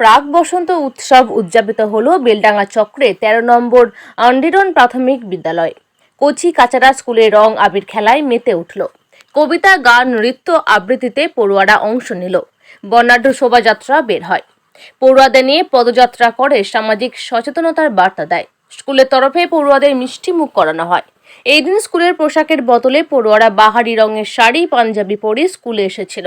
প্রাক বসন্ত উৎসব উদযাপিত হল বেলডাঙ্গা চক্রে তেরো নম্বর আন্ডিরন প্রাথমিক বিদ্যালয়। কচি কাচারা স্কুলে রং আবির খেলায় মেতে উঠল। কবিতা, গান, নৃত্য আবৃত্তিতে পড়ুয়ারা অংশ নিল। বর্ণাঢ্য শোভাযাত্রা বের হয়। পড়ুয়াদের নিয়ে পদযাত্রা করে সামাজিক সচেতনতার বার্তা দেয়। স্কুলের তরফে পড়ুয়াদের মিষ্টি মুখ করানো হয়। এই দিন স্কুলের পোশাকের বদলে পড়ুয়ারা বাহারি রঙের শাড়ি, পাঞ্জাবি পরে স্কুলে এসেছিল।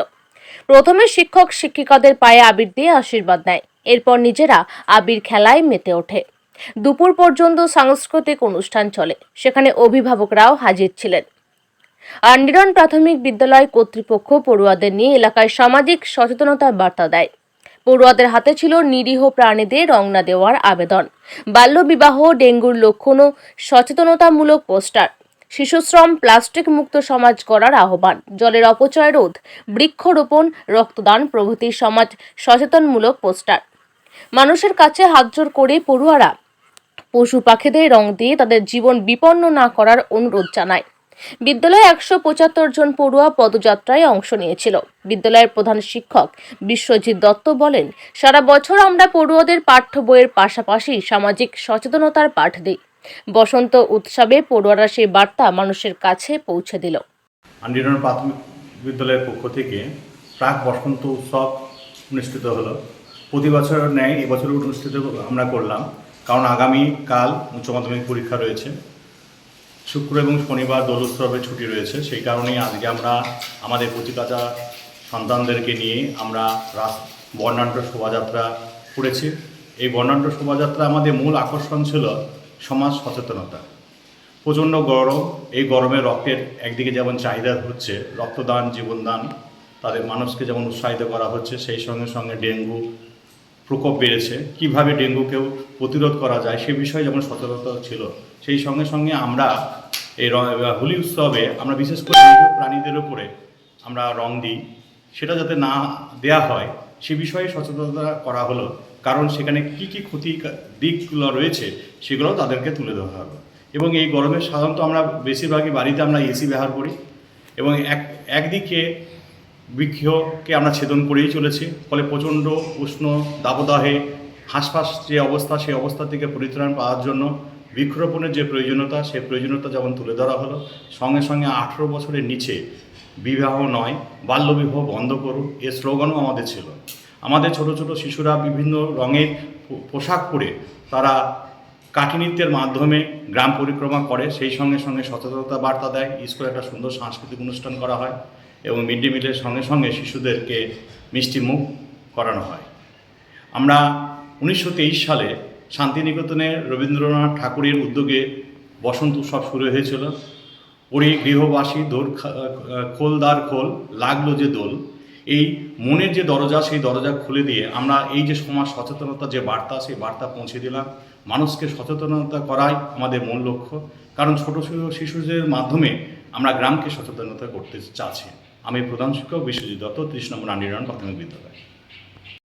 প্রথমে শিক্ষক শিক্ষিকাদের পায়ে আবির দিয়ে আশীর্বাদ নেয়, এরপর নিজেরা আবির খেলায় মেতে ওঠে। দুপুর পর্যন্ত সাংস্কৃতিক অনুষ্ঠান চলে, সেখানে অভিভাবকরাও হাজির ছিলেন। আন্ডিরন প্রাথমিক বিদ্যালয় কর্তৃপক্ষ পড়ুয়াদের নিয়ে এলাকায় সামাজিক সচেতনতার বার্তা দেয়। পড়ুয়াদের হাতে ছিল নিরীহ প্রাণীদের রং না দেওয়ার আবেদন। বাল্যবিবাহ, ডেঙ্গুর লক্ষণ ও সচেতনতামূলক পোস্টার। শিশুশ্রম, প্লাস্টিক মুক্ত সমাজ গড়ার আহ্বান। জলের অপচয় রোধ, বৃক্ষরোপণ, রক্তদান প্রভৃতি সমাজ সচেতনমূলক পোস্টার। মানুষের কাছে হাতজোড় করে পড়ুয়ারা পশু পাখিদের রং দিয়ে তাদের জীবন বিপন্ন না করার অনুরোধ জানায়। বিদ্যালয়ে একশো পঁচাত্তর জন পড়ুয়া পদযাত্রায় অংশ নিয়েছিল। বিদ্যালয়ের প্রধান শিক্ষক বিশ্বজিৎ দত্ত বলেন, সারা বছর আমরা পড়ুয়াদের পাঠ্য বইয়ের পাশাপাশি সামাজিক সচেতনতার পাঠ দিই। বসন্ত উৎসবে পড়ুয়ারা সেই বার্তা মানুষের কাছে পৌঁছে দিল। আন্ডিরন প্রাথমিক বিদ্যালয়ের পক্ষ থেকে প্রাক বসন্ত উৎসব অনুষ্ঠিত হলো। প্রতি বছর ন্যায় এবছর অনুষ্ঠিত আমরা করলাম, কারণ আগামী কাল উচ্চ মাধ্যমিক পরীক্ষা রয়েছে। শুক্র এবং শনিবার দোল উৎসবের ছুটি রয়েছে, সেই কারণেই আজকে আমরা আমাদের প্রতিকাজা সন্তানদেরকে নিয়ে আমরা রাস, বর্ণাঢ্য শোভাযাত্রা করেছি। এই বর্ণাঢ্য শোভাযাত্রা আমাদের মূল আকর্ষণ ছিল সমাজ সচেতনতা। প্রচণ্ড গরম, এই গরমে রক্তের একদিকে যেমন চাহিদা হচ্ছে, রক্তদান, জীবনদান, তাদের মানুষকে যেমন উৎসাহিত করা হচ্ছে, সেই সঙ্গে সঙ্গে ডেঙ্গু প্রকোপ বেড়েছে। কীভাবে ডেঙ্গুকেও প্রতিরোধ করা যায়, সে বিষয়ে যেমন সচেতনতা ছিল, সেই সঙ্গে সঙ্গে আমরা এই হোলি উৎসবে আমরা বিশেষ করে প্রাণীদের উপরে আমরা রং দিই। সেটা যাতে না দেয়া হয়, সে বিষয়ে সচেতনতা করা হলো। কারণ সেখানে কি কি ক্ষতি দিকগুলো রয়েছে সেগুলো তাদেরকে তুলে ধরা হবে। এবং এই গরমে সাধারণত আমরা বেশিরভাগই বাড়িতে আমরা এসি ব্যবহার করি এবং এক, একদিকে বৃক্ষকে আমরা ছেদন করেই চলেছি, ফলে প্রচণ্ড উষ্ণ দাবদাহে হাঁসফাঁস যে অবস্থা, সেই অবস্থা থেকে পরিত্রাণ পাওয়ার জন্য বৃক্ষরোপণের যে প্রয়োজনীয়তা, সেই প্রয়োজনীয়তা যেমন তুলে ধরা হলো, সঙ্গে সঙ্গে আঠেরো বছরের নিচে বিবাহ নয়, বাল্যবিবাহ বন্ধ করুন, এ স্লোগানও আমাদের ছিল। আমাদের ছোট ছোট শিশুরা বিভিন্ন রঙের পোশাক পরে তারা কাঠি নৃত্যের মাধ্যমে গ্রাম পরিক্রমা করে, সেই সঙ্গে সঙ্গে সচেতনতা বার্তা দেয়। স্কুলে একটা সুন্দর সাংস্কৃতিক অনুষ্ঠান করা হয় এবং মিড ডে মিলের সঙ্গে সঙ্গে শিশুদেরকে মিষ্টি মুখ করানো হয়। আমরা উনিশশো তেইশ সালে শান্তিনিকেতনে রবীন্দ্রনাথ ঠাকুরের উদ্যোগে বসন্ত উৎসব শুরু হয়েছিল। ওরে গৃহবাসী দোর খা- খোল দ্বার খোল, লাগল যে দোল। এই মনের যে দরজা, সেই দরজা খুলে দিয়ে আমরা এই যে সমাজ সচেতনতা যে বার্তা, সেই বার্তা পৌঁছে দিলাম। মানুষকে সচেতনতা করাই আমাদের মূল লক্ষ্য। কারণ ছোট ছোটো শিশুদের মাধ্যমে আমরা গ্রামকে সচেতনতা করতে চাচ্ছি। আমি প্রধান শিক্ষক বিশ্বজিৎ দত্ত, ত্রিশ নম্বর আন্ডিরান প্রাথমিক বিদ্যালয়।